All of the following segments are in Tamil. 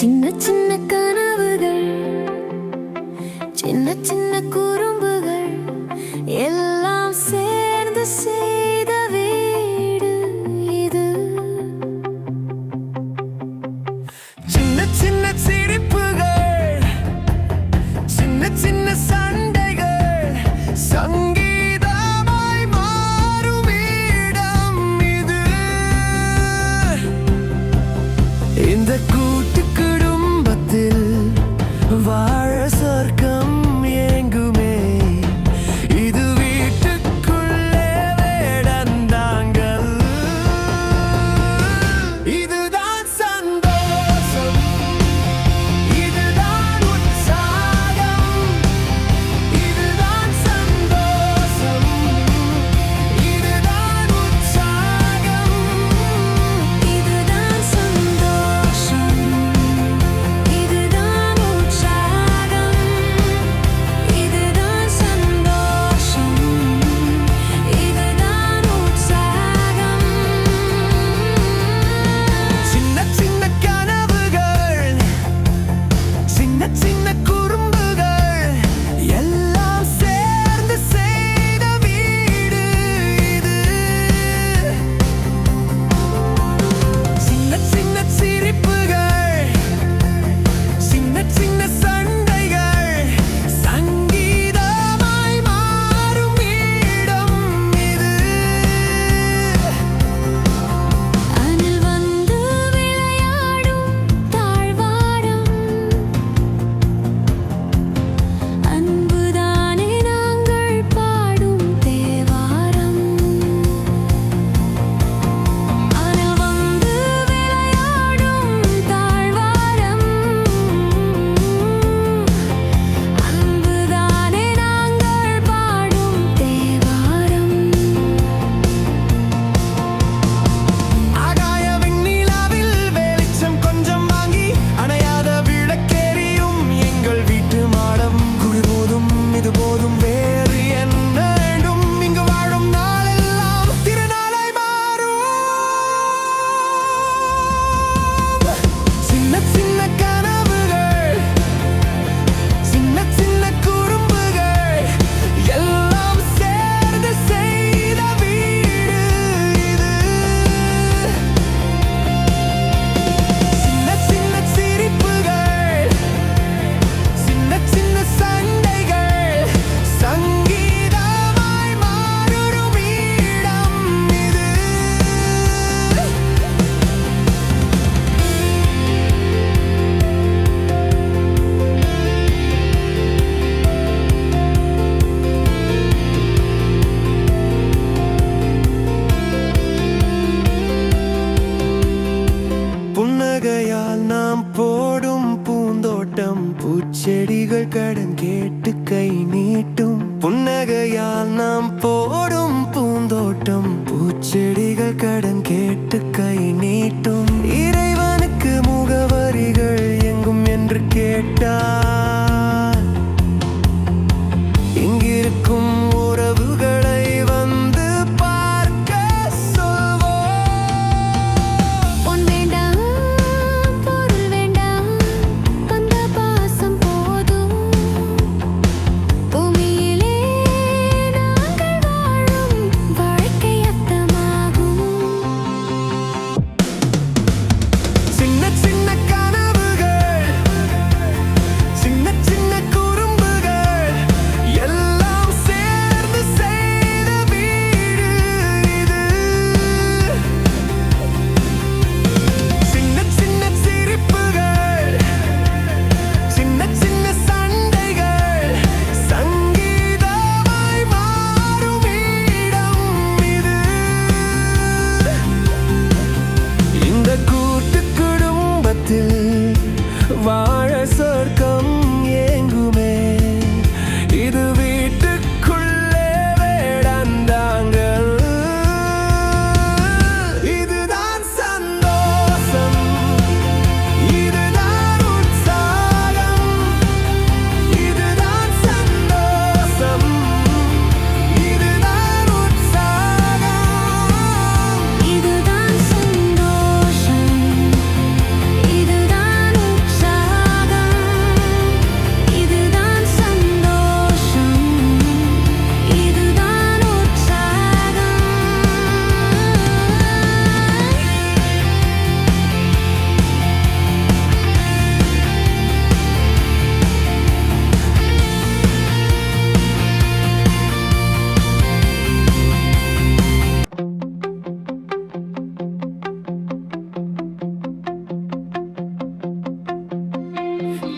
சின்ன சின்ன கனவுகள் சின்ன சின்ன கூ புன்னகையால் நாம் போடும் பூந்தோட்டம் பூச்செடிகள் கடன் கேட்டு கை நீட்டும். இறை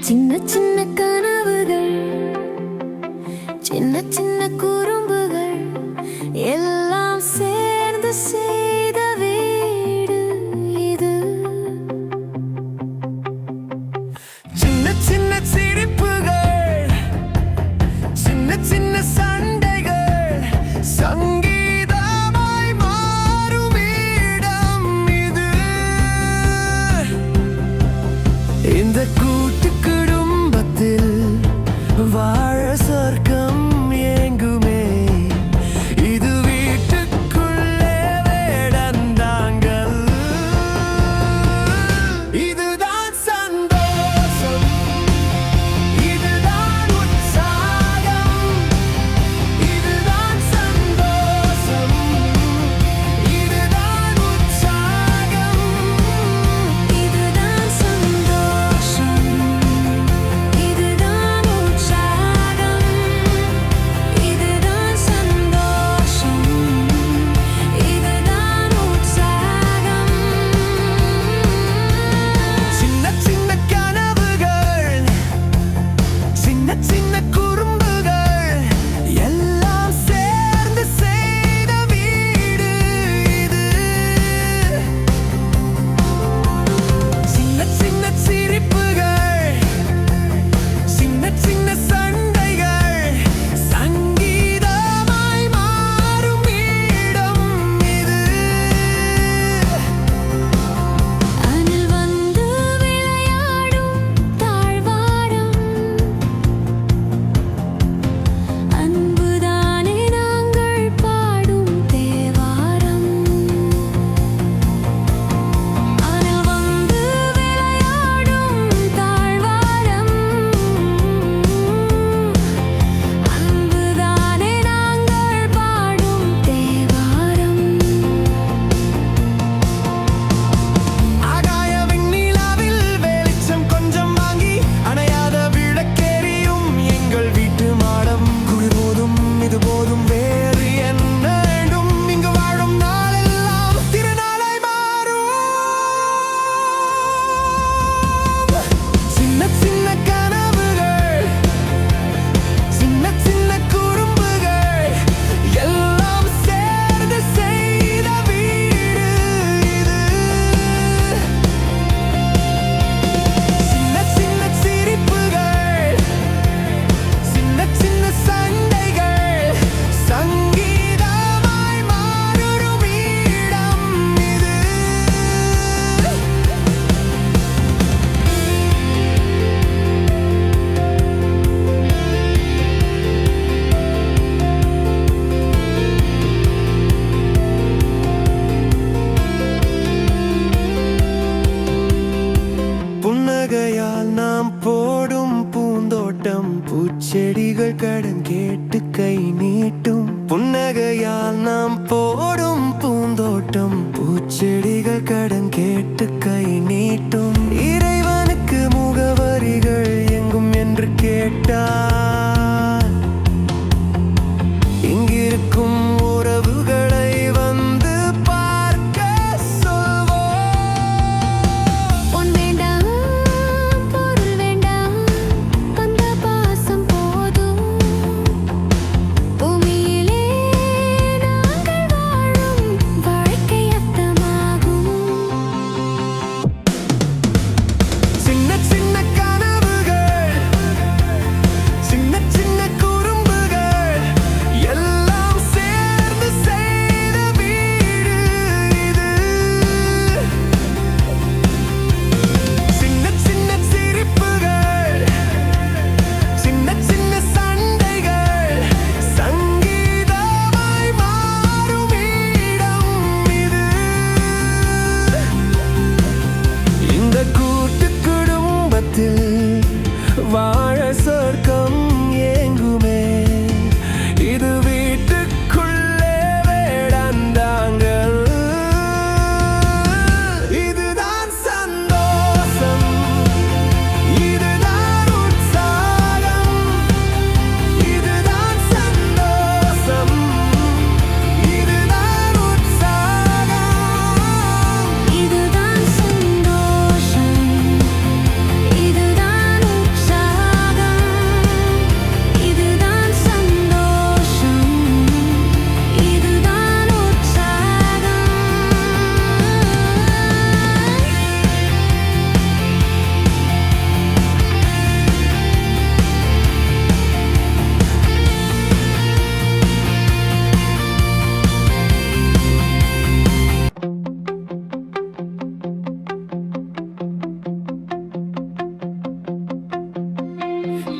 亲了亲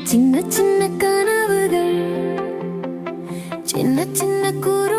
சின்ன சின்ன கனவுகள் சின்ன சின்ன கூறு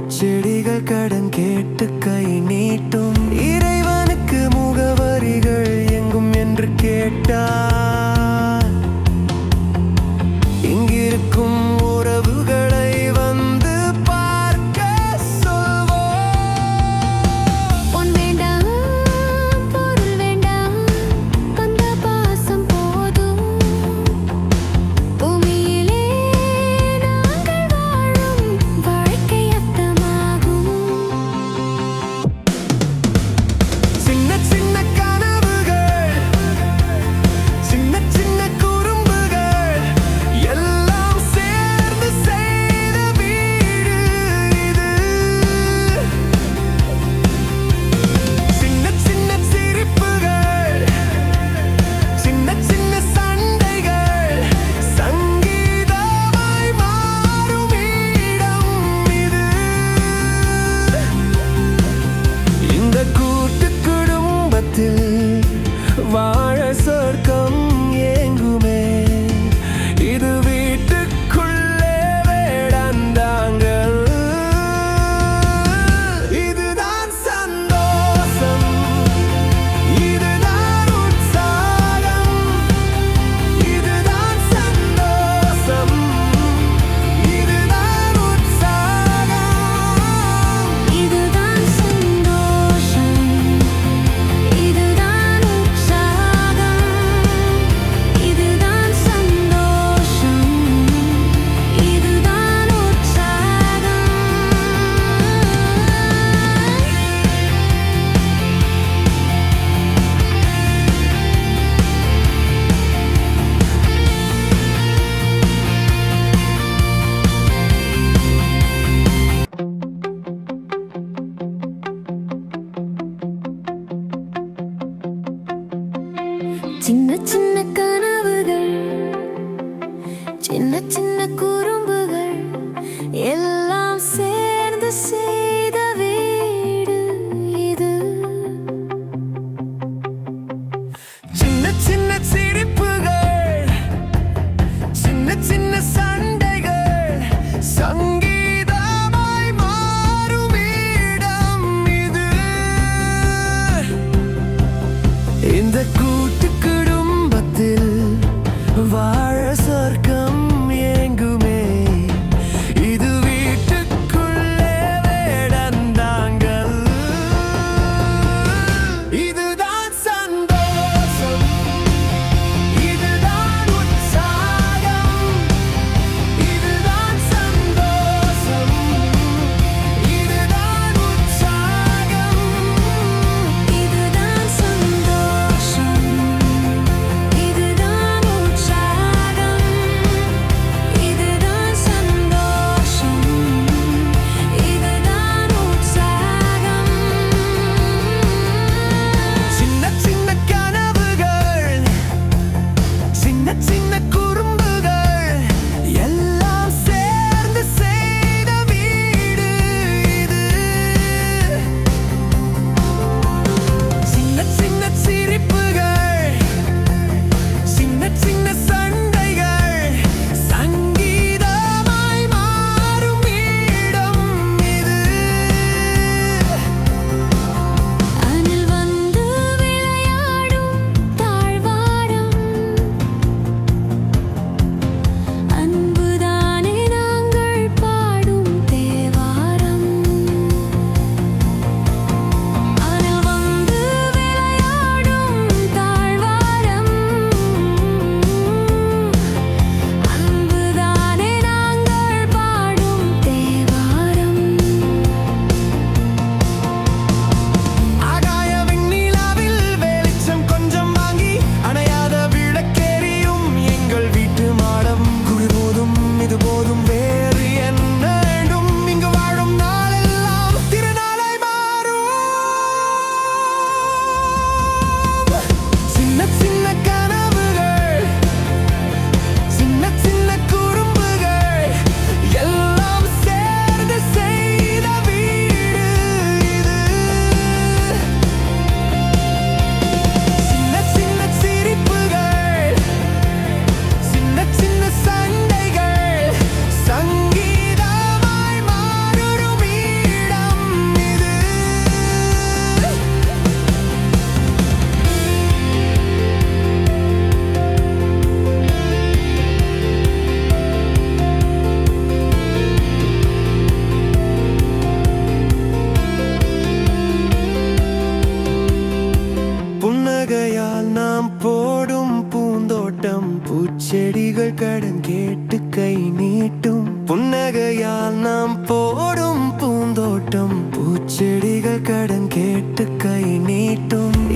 பூச்செடிகள் கடன் கேட்டு சின்ன சின்ன கனவுகள் சின்ன சின்ன குறும்புகள் எல்லாம் சேர்ந்து சேர் போடும் கை நீட்டும்